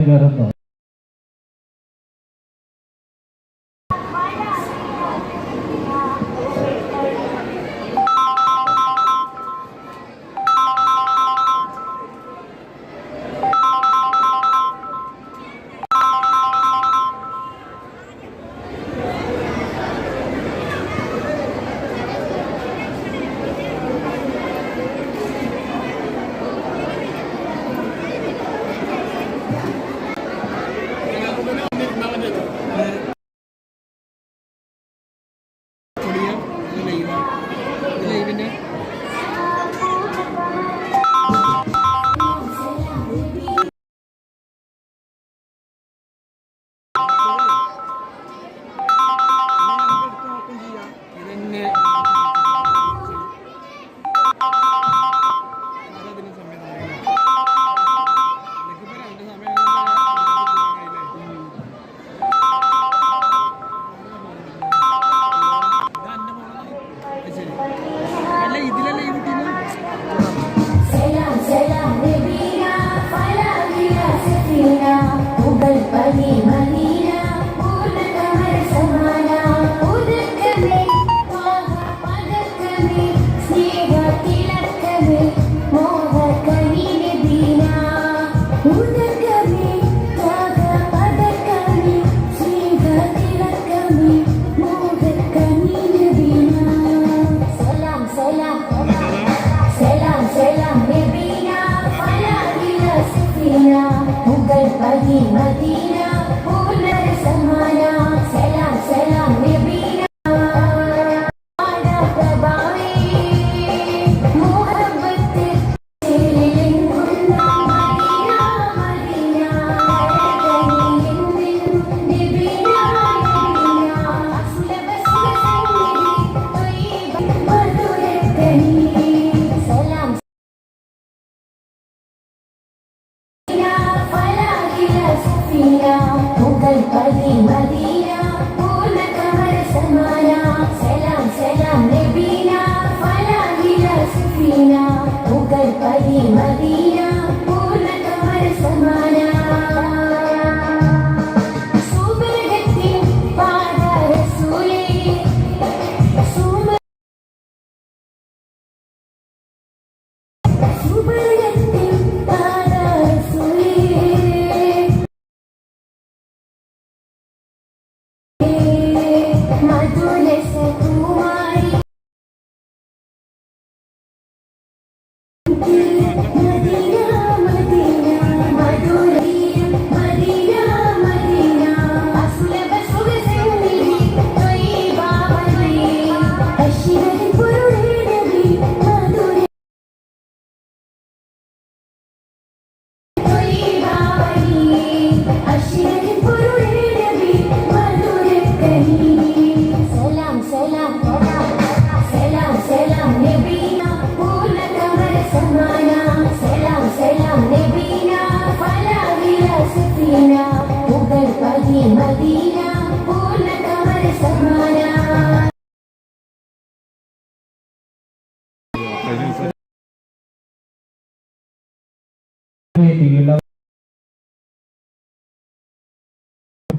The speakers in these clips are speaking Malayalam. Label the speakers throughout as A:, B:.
A: 我也不知。 ที่ไห
B: น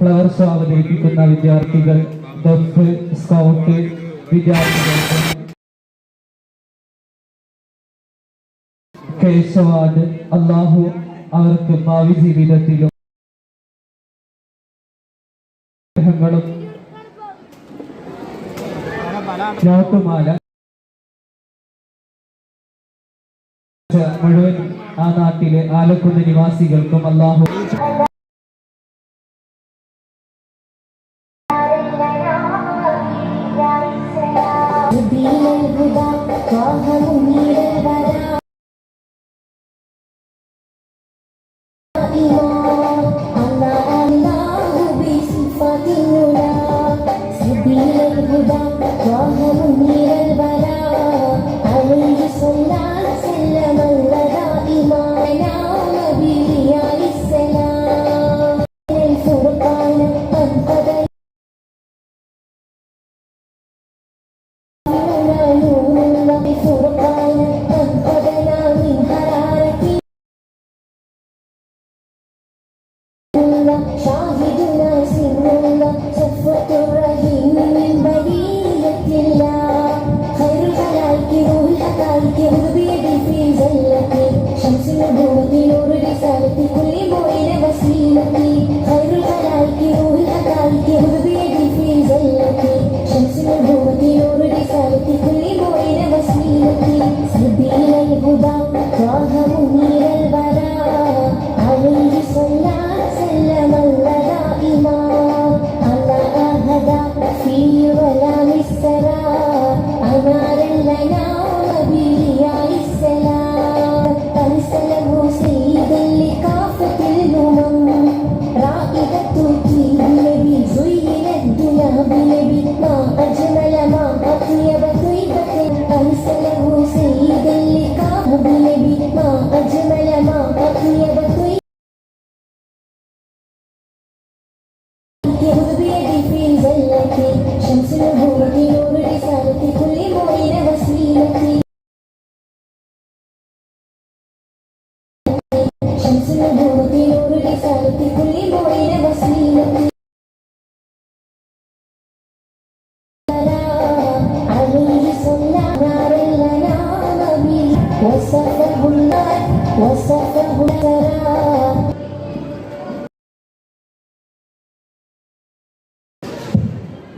B: ഫ്ലവർ ഷോ അവതരിപ്പിക്കുന്ന വിദ്യാർത്ഥികൾ ഡെഫ് സ്കൗട്ട് വിദ്യാർത്ഥികൾ കേശവാട് അള്ളാഹു അവർക്ക് ഭാവി ജീവിതത്തിലും മുഴുവൻ ആ നാട്ടിലെ ആലക്കുന്ന് നിവാസികൾക്കും അള്ളാഹു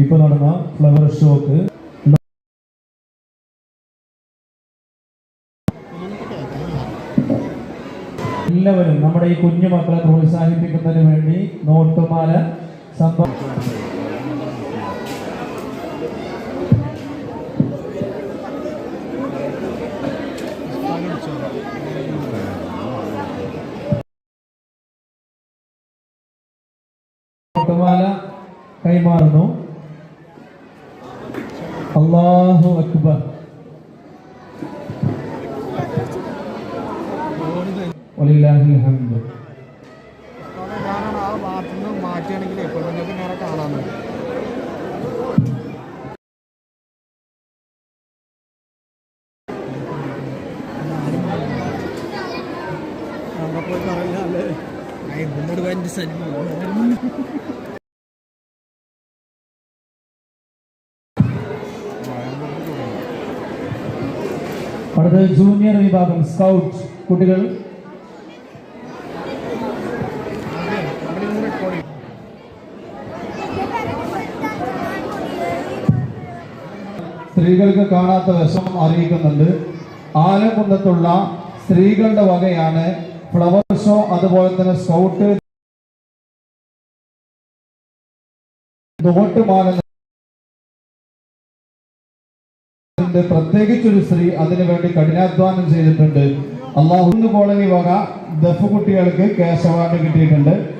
B: ഇപ്പോൾ നടന്ന ഫ്ലവർ ഷോക്ക് എല്ലാവരും നമ്മുടെ ഈ കുഞ്ഞു മക്കളെ പ്രോത്സാഹിപ്പിക്കുന്നതിന് വേണ്ടി നോട്ടുമാല കൈമാറുന്നു. അള്ളാഹു അക്ബർ
C: മാറ്റുകയാണെങ്കിലേ പെണ്ണുങ്ങൾക്ക് നേരെ കാണാൻ പോയി
B: അടുത്തത് ജൂനിയർ വിഭാഗം സ്കൗട്ട് കുട്ടികൾ. സ്ത്രീകൾക്ക് കാണാത്ത വിഷമം അറിയിക്കുന്നുണ്ട്. ആലംകുന്നത്തുള്ള സ്ത്രീകളുടെ വകയാണ് ഫ്ലവർ ഷോ അതുപോലെ തന്നെ സ്കൗട്ട് നോട്ടുമാല ചെയ്തിട്ടുണ്ട് പ്രത്യേകിച്ചൊരു സ്ത്രീ അതിനു വേണ്ടി കഠിനാധ്വാനം ചെയ്തിട്ടുണ്ട്. അള്ളാഹു കോളനി വക ദഫ് കുട്ടികൾക്ക് ക്യാഷ് അവാർഡ് കിട്ടിയിട്ടുണ്ട്.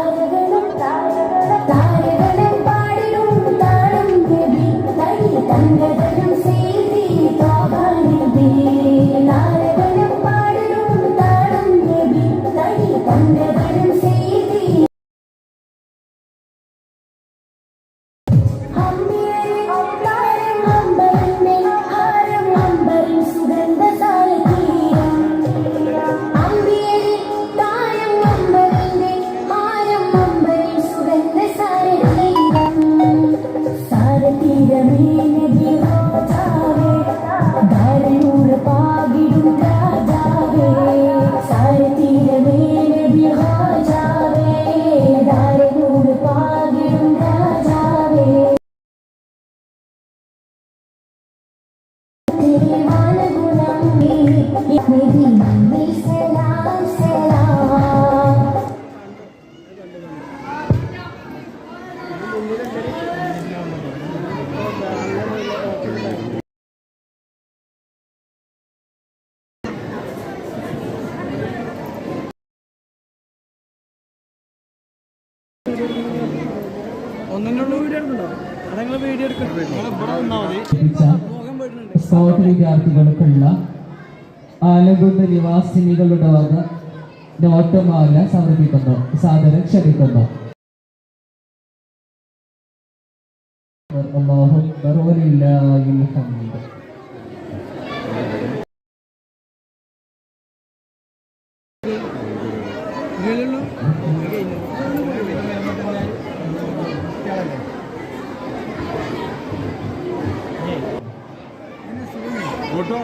D: ಹೊರತಾಗಿ ആലകുന്ന നിവാസിനികളുടെ വക നോട്ടമാല സമർപ്പിക്കുന്നു. സാദരം ക്ഷണിക്കുന്നു. അള്ളാഹു ഫോട്ടോ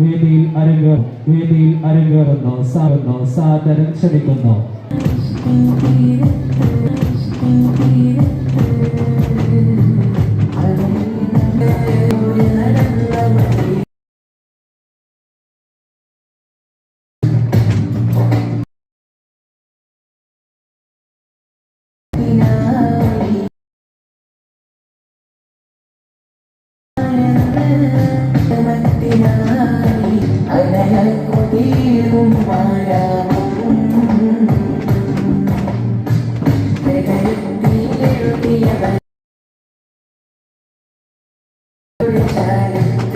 D: വേദിയിൽ അരങ്ങേറുന്ന സാധനം ക്ഷണിക്കുന്നു. Every time.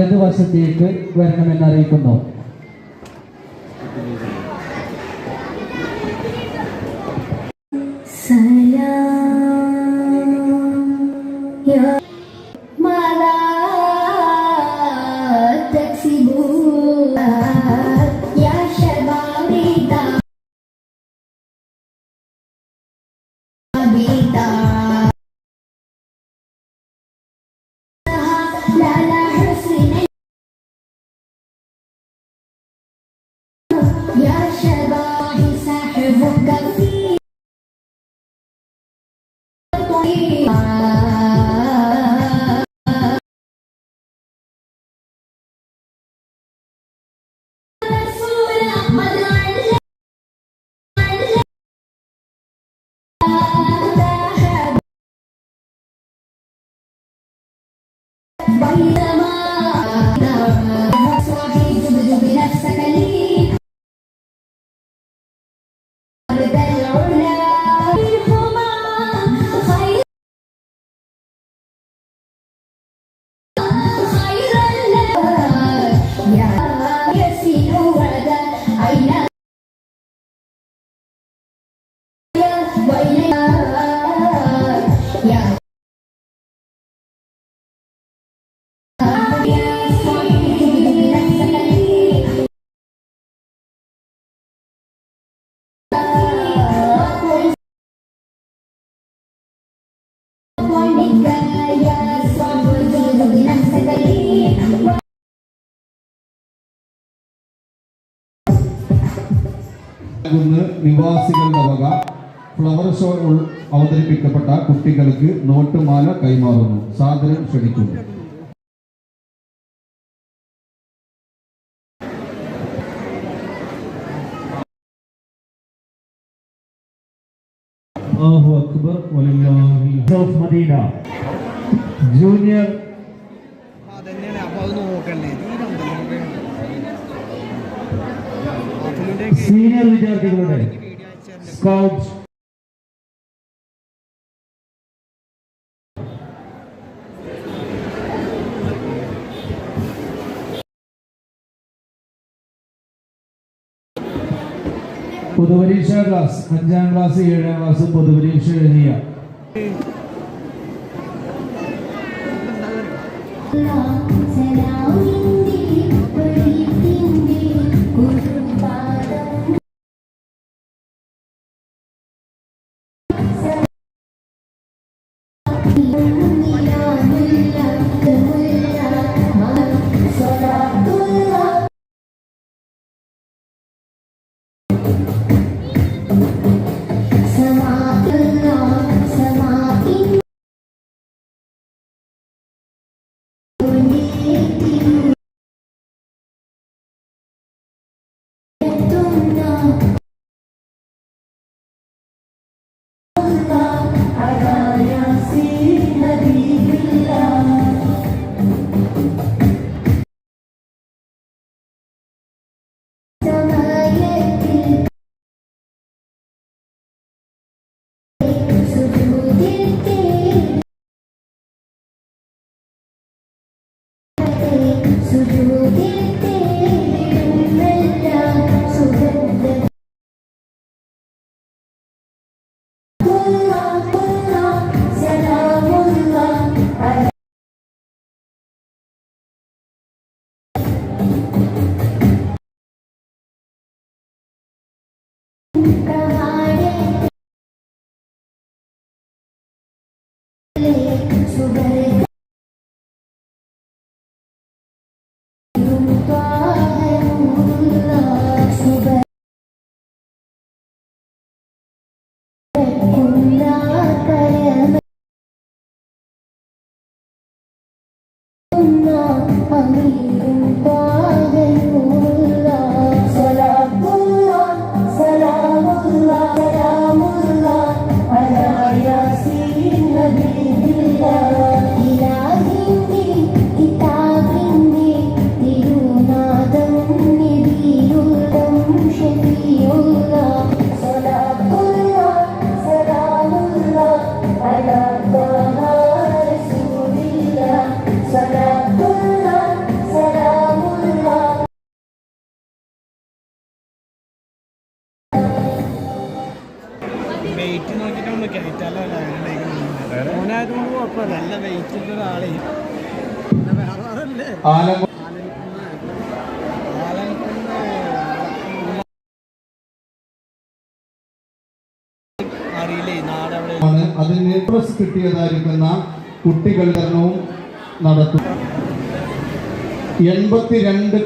D: വലതുവശത്തേക്ക് വരണമെന്ന് അറിയിക്കുന്നു.
E: കുന്ന് നിവാസികളുടെ വക ഫ്ലവർ ഷോ അവതരിപ്പിക്കപ്പെട്ട കുട്ടികൾക്ക് നോട്ടുമാല കൈമാറുന്നു. സാദരം ക്ഷണിക്കുന്നു.
F: അക്ബർ
G: ജൂനിയർ സീനിയർ വിദ്യാർത്ഥികളുടെ സ്കൗട്ട്സ്
F: പൊതുപരീക്ഷാ ക്ലാസ് അഞ്ചാം ക്ലാസ് ഏഴാം ക്ലാസ് പൊതുപരീക്ഷ എഴുതിയ.
B: സലാമിന്റെ
C: 어. 어.
E: ആലം ആണ്. അതിന് പ്രസ് കിട്ടിയതായിരിക്കുന്ന കുട്ടികളുടെണ്ണവും നടത്തും. എൺപത്തിരണ്ട്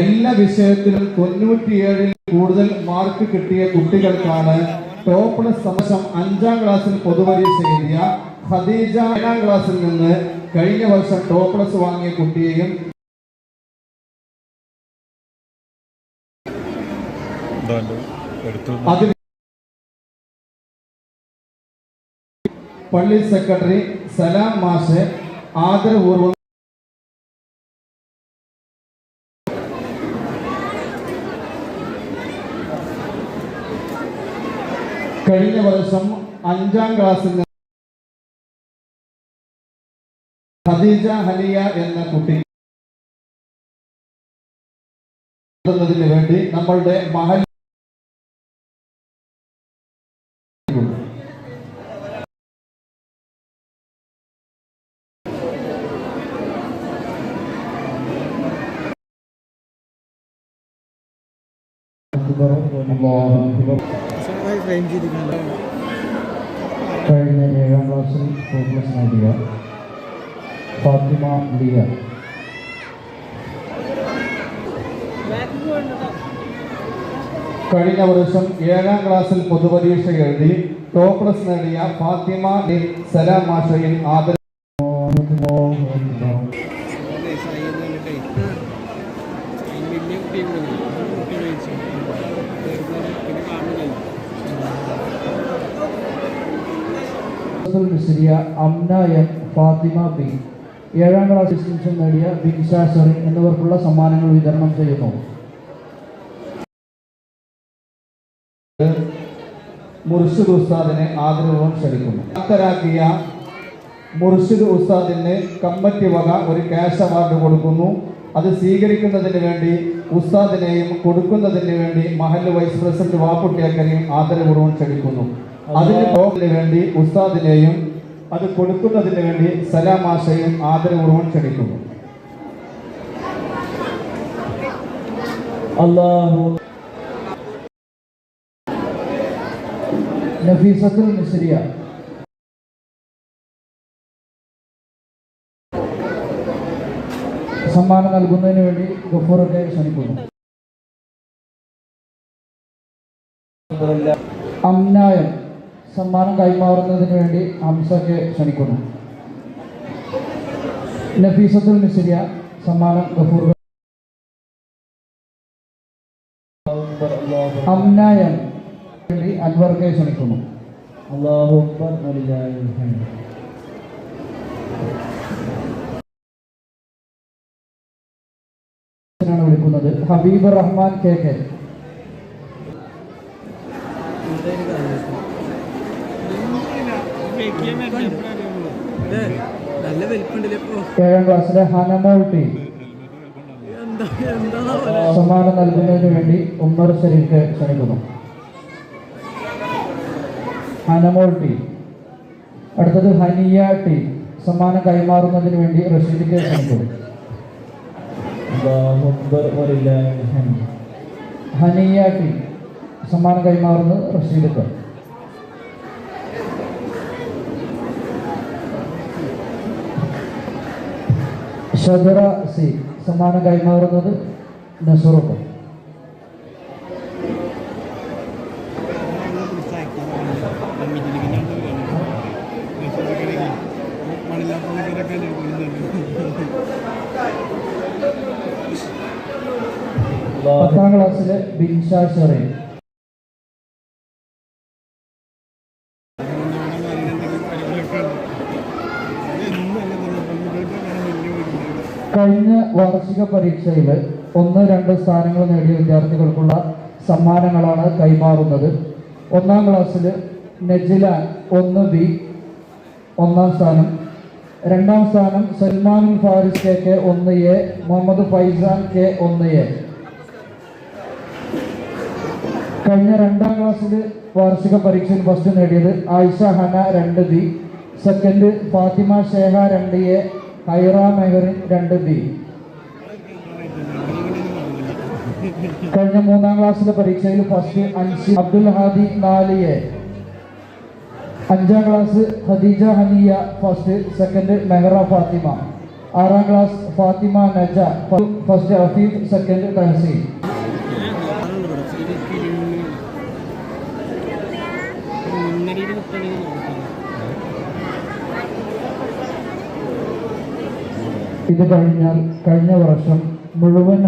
E: എല്ലാ വിഷയത്തിലും തൊണ്ണൂറ്റിയേഴിൽ കൂടുതൽ മാർക്ക് കിട്ടിയ കുട്ടികൾക്കാണ് ടോപ്പ് സമശം അഞ്ചാം ക്ലാസ്സിൽ പൊതുപരീക്ഷ എഴുതിയ ഖദീജ ഏഴാം ക്ലാസ്സിൽ നിന്ന് കഴിഞ്ഞ വർഷം ടോപ്ലസ് വാങ്ങിയ കുട്ടിയെയും അതിൽ പള്ളി സെക്രട്ടറി സലാം മാഷ് ആദരപൂർവം കഴിഞ്ഞ വർഷം അഞ്ചാം ക്ലാസ്സിൽ ഖദീജ ഹലിയ എന്ന കുട്ടി ന്നതിന് വേണ്ടി നമ്മളുടെ മഹൽ
C: ഫ്രെയിം ചെയ്തിട്ടുണ്ട്
F: കഴിഞ്ഞ ഏഴാം ക്ലാസ്സിൽ പ്രോഗ്രസ് നേടിയ ഫാത്തിമ ലിയ
E: കഴിഞ്ഞ വർഷം ഏഴാം ക്ലാസ്സിൽ പൊതുപരീക്ഷ എഴുതി ടോപ്ലസ് പ്ലസ് നേടിയ ഫാത്തിമ സലാം മാഷയിൽ ആദര
F: അബ്ദുൽ മിസ്രിയ അംന എം ഫാത്തിമ ബി ഏഴാം ക്ലാസ് ഡിസ്റ്റിങ്ഷൻ നേടിയ ബിൻഷ ഷെറിൻ എന്നിവർക്കുള്ള സമ്മാനങ്ങൾ വിതരണം ചെയ്യുന്നു.
E: മുർഷിദ് ഉസ്താദിനെ ആദരവും ക്ഷണിക്കുന്നു. അത്തരാക്കിയ മുർഷിദ് ഉസ്താദിന് കമ്മിറ്റി വക ഒരു ക്യാഷ് അവാർഡ് കൊടുക്കുന്നു. അത് സ്വീകരിക്കുന്നതിന് വേണ്ടി ഉസ്താദിനെയും കൊടുക്കുന്നതിന് വേണ്ടി മഹൽ വൈസ് പ്രസിഡന്റ് വാക്കുട്ടിയാക്കനെയും ആദരപൂർവം ക്ഷണിക്കുന്നു. അതിന് ടോപ്പിന് വേണ്ടി ഉസ്താദിനെയും അത് കൊടുക്കുന്നതിന് വേണ്ടി സലാമാശയും ആദരപൂർവം ക്ഷണിക്കുന്നു.
F: അള്ളാഹു നഫീസത്തുൽ മിസ്രിയ. സമ്മാനം നൽകുന്നതിന് വേണ്ടി ഗഫൂറൊക്കെ ക്ഷണിക്കുന്നു. അമ്നായം. സമ്മാനം കൈമാറുന്നതിന് വേണ്ടി ഹംസയ്ക്ക് ക്ഷണിക്കുന്നു. നഫീസത്തുൽ മിസ്രിയ സമ്മാനം ഗഫൂർ. അമ്നായം വേണ്ടി അൻവർക്കെ ക്ഷണിക്കുന്നു. അള്ളാഹു അക്ബർ വലില്ലാഹിൽ ഹംദ്. ാണ് വിളിക്കുന്നത്. Habeeb Rahman K K. ഏഴാം ക്ലാസ്സിലെ ഹനമോൾ ടീം.
C: എന്താ എന്താ
F: സമ്മാനം നൽകുന്നതിന് വേണ്ടി ഉമ്മർ ശരീഫ് ക്ഷണിക്കുന്നു. ഹനമോൾ ടീം. അടുത്തത് ഹനിയ ടീം. സമ്മാനം കൈമാറുന്നതിന് വേണ്ടി റഷീദിക്ക് ക്ഷണിക്കുന്നു. ഹനിയ ടീം. സമ്മാനം കൈമാറുന്നത് റഷീദിക്ക് ഷദറ സി സമ്മാനം കൈമാറുന്നത് നസുറുക്ക് പത്താം ക്ലാസ്സിലെ ബിൻഷാ ഷെറീൻ കഴിഞ്ഞ വാർഷിക പരീക്ഷയിൽ ഒന്ന് രണ്ട് സ്ഥാനങ്ങൾ നേടിയ വിദ്യാർത്ഥികൾക്കുള്ള സമ്മാനങ്ങളാണ് കൈമാറുന്നത്. ഒന്നാം ക്ലാസ്സിൽ നെജില ഒന്ന് ബി ഒന്നാം സ്ഥാനം. രണ്ടാം സ്ഥാനം സൽമാൻ ഫാരിസ് കെ കെ ഒന്ന് എ മുഹമ്മദ് ഫൈസാൻ കെ ഒന്ന് എ. കഴിഞ്ഞ രണ്ടാം ക്ലാസ്സിൽ വാർഷിക പരീക്ഷയിൽ ഫസ്റ്റ് നേടിയത് ആയിഷ ഹന രണ്ട് ബി സെക്കൻഡ് ഫാത്തിമ ഷേഹ രണ്ട് എ ഹൈറ മെഹറിൻ രണ്ട് ബി. കഴിഞ്ഞ മൂന്നാം ക്ലാസ്സിലെ പരീക്ഷയിൽ ഫസ്റ്റ് അഞ്ച് അബ്ദുൽ ഹാദി നാലിയെ. അഞ്ചാം class Khadeeja Haniya first second Mehara Fathima. ആറാം class Fathima Naja first Afeef second Thahseen. ഇത് കഴിഞ്ഞാൽ കഴിഞ്ഞ വർഷം മുഴുവൻ